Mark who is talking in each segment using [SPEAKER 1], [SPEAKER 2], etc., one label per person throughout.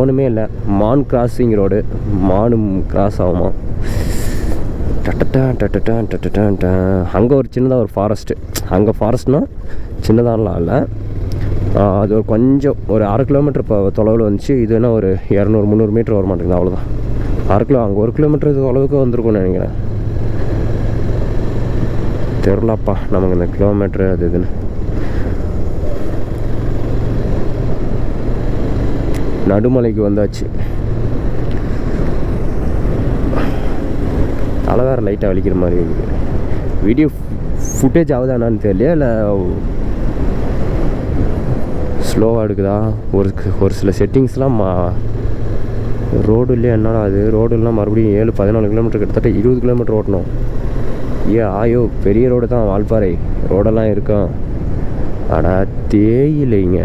[SPEAKER 1] ஒன்றுமே இல்லை. மான் கிராசிங் ரோடு மானும் கிராஸ் ஆகுமா டட்டட்டான் டட்டட்டான் டட்டட்டான் அங்கே ஒரு சின்னதாக ஒரு ஃபாரஸ்ட்டு அங்கே ஃபாரஸ்ட்னால் சின்னதாகலாம் இல்லை. அது ஒரு கொஞ்சம் ஒரு அரை கிலோமீட்டர் இப்போ தொலைவில் வந்துச்சு. இது என்ன ஒரு இரநூறு முந்நூறு மீட்டர் வர மாட்டேங்குது அவ்வளோதான் அரை கிலோ அங்கே ஒரு கிலோமீட்டர் அளவுக்கு வந்திருக்கும்னு நினைக்கிறேன். தெரிலப்பா நமக்கு இந்த கிலோமீட்டர் அது இதுன்னு. நடுமலைக்கு வந்தாச்சு. தலை வேறு லைட்டாக வலிக்கிற மாதிரி இருக்குது. வீடியோ ஃபுட்டேஜ் ஆகுதானான்னு தெரியல இல்லை ஸ்லோவாக எடுக்குதா? ஒரு ஒரு சில செட்டிங்ஸ்லாம் மா ரோடு இல்லையா? என்னடா அது? ரோடுலாம் மறுபடியும் ஏழு பதினாலு கிலோமீட்டர் கிட்டத்தட்ட இருபது கிலோமீட்டர் ஓட்டணும். ஏ ஆயோ பெரிய ரோடு தான் வால்பாறை. ரோடெல்லாம் இருக்கும் அடா தேயிலைங்க.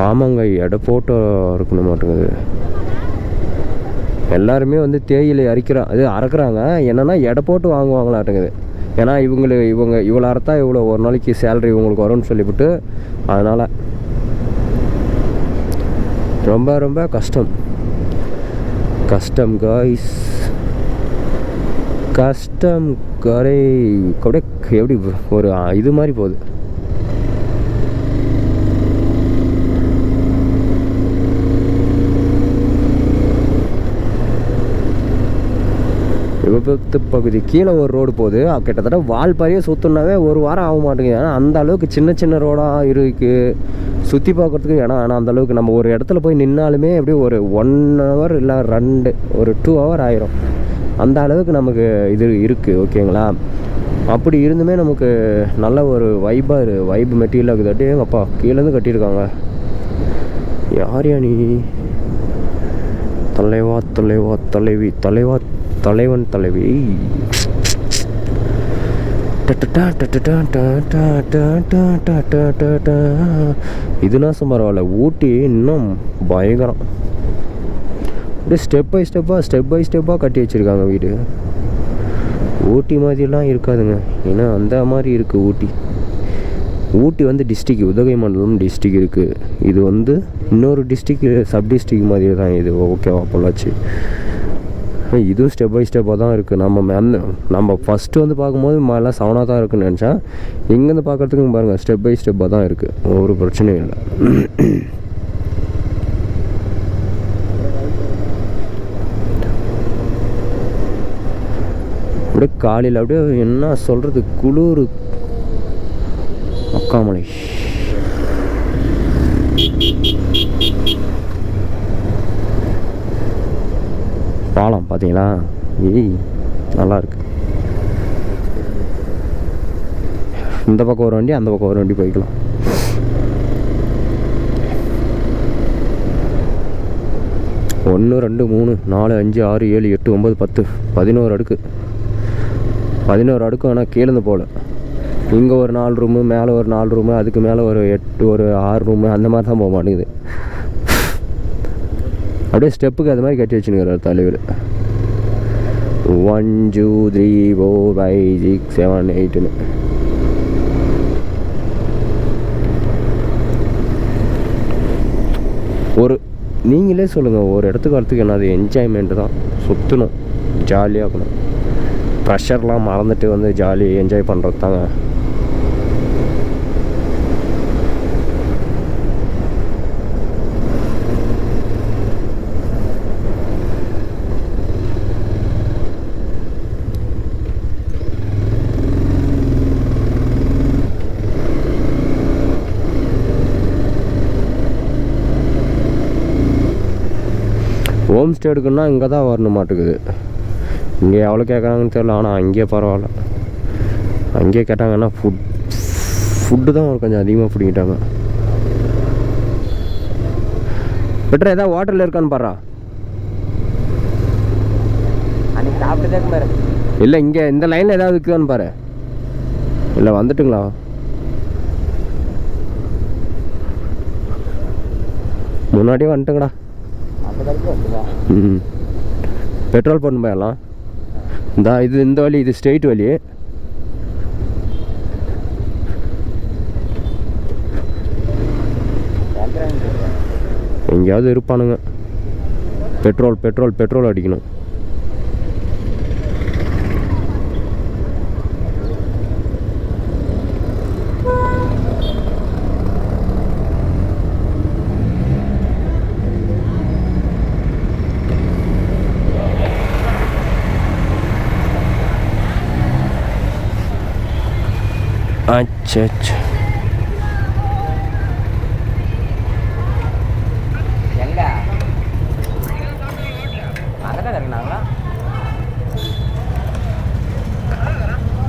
[SPEAKER 1] ஆமாங்க எடை போட்டோ இருக்கணும் மாட்டேங்குது. எல்லாருமே வந்து தேயிலை அரிக்கிறா அது அறக்குறாங்க. என்னன்னா எடை போட்டு வாங்குவாங்களாட்டுங்குது. ஏன்னா இவங்களுக்கு இவங்க இவ்வளோ அறுத்தா இவ்வளோ ஒரு நாளைக்கு சேலரி இவங்களுக்கு வரும்னு சொல்லிவிட்டு அதனால் ரொம்ப ரொம்ப கஷ்டம். கஷ்டம் காய்ஸ் கஷ்டம் கரை அப்படியே எப்படி ஒரு இது மாதிரி போகுது. விபத்து பகுதி கீழே ஒரு ரோடு போகுது. கிட்டத்தட்ட வால்பாறையே சுற்றுனாவே ஒரு வாரம் ஆக மாட்டேங்குது. ஏன்னா அந்த அளவுக்கு சின்ன சின்ன ரோடாக இருக்குது சுற்றி பார்க்குறதுக்கு ஏன்னா ஆனால் அந்த அளவுக்கு நம்ம ஒரு இடத்துல போய் நின்னாலுமே அப்படியே ஒரு ஒன் ஹவர் இல்லை ரெண்டு ஒரு டூ ஹவர் ஆயிரும். அந்த அளவுக்கு நமக்கு இது இருக்குது ஓகேங்களா? அப்படி இருந்துமே நமக்கு நல்ல ஒரு வைபாக வைப் மெட்டீரியல் இருக்குது. அப்படியே அப்பா கீழேருந்து கட்டியிருக்காங்க. யார் யா நீ? தலைவா தலைவா தலைவி தலைவா தலைவன் தலைவி இதுனா சும்மா பரவாயில்ல ஊட்டி இன்னும் பயங்கரம் அப்படியே ஸ்டெப் பை ஸ்டெப்பாக ஸ்டெப் பை ஸ்டெப்பாக கட்டி வச்சுருக்காங்க வீடு ஊட்டி மாதிரிலாம் இருக்காதுங்க ஏன்னா அந்த மாதிரி இருக்குது ஊட்டி ஊட்டி வந்து டிஸ்ட்ரிக் உதகை மண்டலம் டிஸ்ட்ரிக் இருக்குது இது வந்து இன்னொரு டிஸ்ட்ரிக் சப் டிஸ்ட்ரிக் மாதிரி தான் இது ஓகேவா பொள்ளாச்சி இதுவும் ஸ்டெப் பை ஸ்டெப்பாக தான் இருக்குது நம்ம மேம் நம்ம ஃபஸ்ட்டு வந்து பார்க்கும்போது எல்லாம் செவனாக தான் இருக்குன்னு நினச்சா இங்கேருந்து பார்க்குறதுக்கு பாருங்கள் ஸ்டெப் பை ஸ்டெப்பாக தான் இருக்குது ஒரு பிரச்சனையும் இல்லை. அப்படியே காலையில் அப்படியே என்ன சொல்கிறது குளிர். அக்காமலை. பார்த்தீங்களா? ஏய் நல்லாயிருக்கு இந்த பக்கம் ஒரு வண்டி அந்த பக்கம் ஒரு வண்டி போய்க்கலாம். ஒன்று ரெண்டு மூணு நாலு அஞ்சு ஆறு ஏழு எட்டு ஒம்பது பத்து பதினோரு அடுக்கு. பதினோரு அடுக்கு ஆனால் கீழேந்து போகல. இங்கே ஒரு நாலு ரூமு மேலே ஒரு நாலு ரூமு அதுக்கு மேலே ஒரு எட்டு ஒரு ஆறு ரூமு அந்த மாதிரி தான் போக மாட்டேங்குது. அப்படியே ஸ்டெப்புக்கு அது மாதிரி கட்டி வச்சுன்னு தலைவர். One two three four five six seven எயிட்டுன்னு ஒரு நீங்களே சொல்லுங்கள் ஒரு இடத்துக்கு வரத்துக்கு என்னது என்ஜாய்மெண்ட்டு தான். சுற்றணும் ஜாலியாக இருக்கணும். ப்ரெஷர்லாம் மறந்துட்டு வந்து ஜாலி என்ஜாய் பண்ணுறது தாங்க ஹோம் ஸ்டே எடுக்கணும்னா இங்கே தான் வரணும் மாட்டுக்குது இங்கே எவ்வளோ கேட்குறாங்கன்னு தெரியல ஆனால் அங்கேயே பரவாயில்ல. அங்கேயே கேட்டாங்கன்னா ஃபுட் ஃபுட்டு தான் கொஞ்சம் அதிகமாக பிடிக்கிட்டாங்க பெட்ரா ஏதாவது ஹோட்டலில் இருக்கான்னு பாரு இல்லை இங்கே இந்த லைனில் ஏதாவது இருக்குதான்னு பாரு. இல்லை வந்துட்டுங்களா? முன்னாடியே வந்துட்டுங்கடா. பெட்ரோல் போடணும் போயெல்லாம் இந்த இது இந்த வழி இது ஸ்ட்ரெயிட் வழி. எங்கேயாவது இருப்பானுங்க. பெட்ரோல் பெட்ரோல் பெட்ரோல் அடிக்கணும்.
[SPEAKER 2] இறங்கினாங்களா?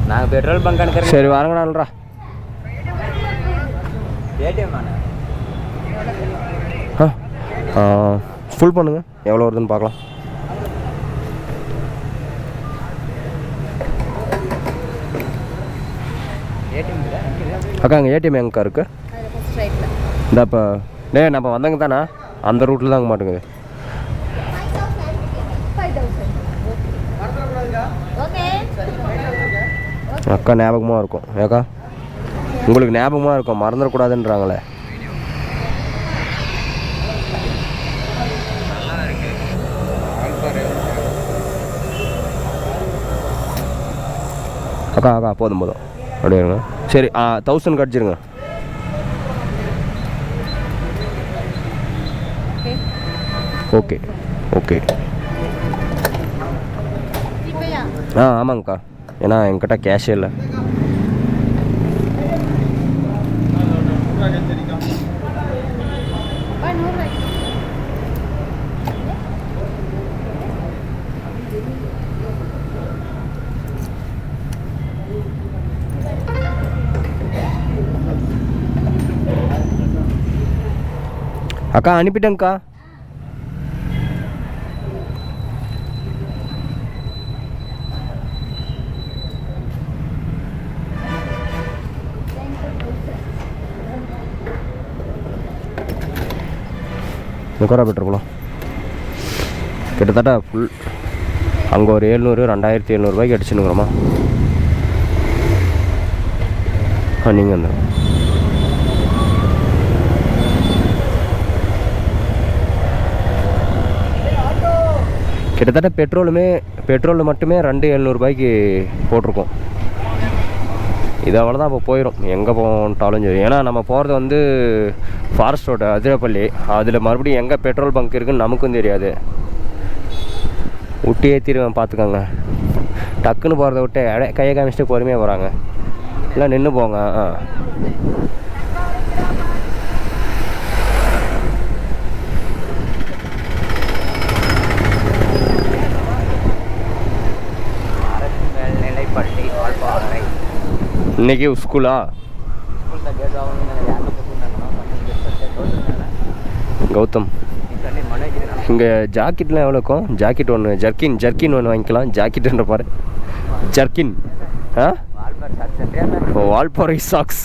[SPEAKER 2] நாங்கள் பெட்ரோல் பங்க் அனுக்கிறோம்.
[SPEAKER 1] சரி வரங்கடான்றா
[SPEAKER 2] ஏடிஎம்
[SPEAKER 1] ஃபுல் பண்ணுங்க. எவ்வளோ வருதுன்னு பார்க்கலாம்
[SPEAKER 2] ஏடிஎம் இல்லை
[SPEAKER 1] அக்கா அங்கே ஏடிஎம் எங்கக்கா இருக்கு? இந்த இப்போ டே நம்ம வந்தங்க தானே? அந்த ரூட்டில் தாங்க மாட்டேங்குது. அக்கா ஞாபகமாக இருக்கும். ஏக்கா உங்களுக்கு ஞாபகமாக இருக்கும். மறந்துடக்கூடாதுன்றாங்களே. அக்கா அக்கா போதும் போதும். அப்படியாங்க சரி ஆ தௌசண்ட் கடிச்சிருங்க. ஓகே. ஓகே. ஆ ஆமாங்கக்கா. ஏன்னா என்கிட்ட கேஷே இல்லை. அக்கா அனுப்பிட்டேங்க்கா முக்கரா பெட்ரோல் கிட்டத்தட்ட ஃபுல் அங்கே ஒரு ஏழ்நூறு ரெண்டாயிரத்தி எழுநூறுபாய்க்கு அடிச்சுனுங்கிறோமா நீங்கள் அந்த கிட்டத்தட்ட பெட்ரோலுமே பெட்ரோல் மட்டுமே ரெண்டு எழுநூறுபாய்க்கு போட்டிருக்கோம். இது அவ்வளோதான் அப்போ போயிடும் எங்கே போட்டாலும் சரி. ஏன்னா நம்ம போகிறது வந்து ஃபாரஸ்ட் ரோடு அதிரப்பள்ளி. அதில் மறுபடியும் எங்கே பெட்ரோல் பங்க் இருக்குன்னு நமக்கும் தெரியாது. விட்டு ஏற்றிடுவேன் பார்த்துக்கோங்க. டக்குன்னு போகிறத விட்டு அட கையை காமிச்சிட்டு பொறுமையாக போகிறாங்க இல்லை நின்று போங்க ஆ. இன்னைக்கு ஸ்கூலா கௌதம். இங்கே ஜாக்கெட்லாம் எவ்வளோ இருக்கும்? ஜாக்கெட் ஒன்று ஜர்க்கின் ஜர்க்கின் ஒன்று வாங்கிக்கலாம். ஜாக்கெட்டுன்ற பாரு. ஜர்க்கின் ஆ?
[SPEAKER 2] வால்பாறை
[SPEAKER 1] சாக்ஸ்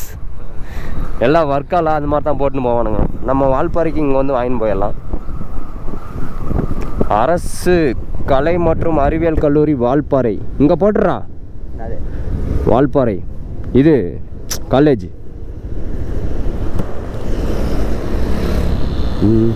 [SPEAKER 1] எல்லாம் ஒர்க்காலாம் அது மாதிரி தான் போட்டுன்னு போவானுங்க. நம்ம வால்பாறைக்கு இங்கே வந்து வாங்கின்னு போயிடலாம். அரசு கலை மற்றும் அறிவியல் கல்லூரி வால்பாறை இங்கே போட்டுறா. வால்பாறை இது காலேஜ் ம்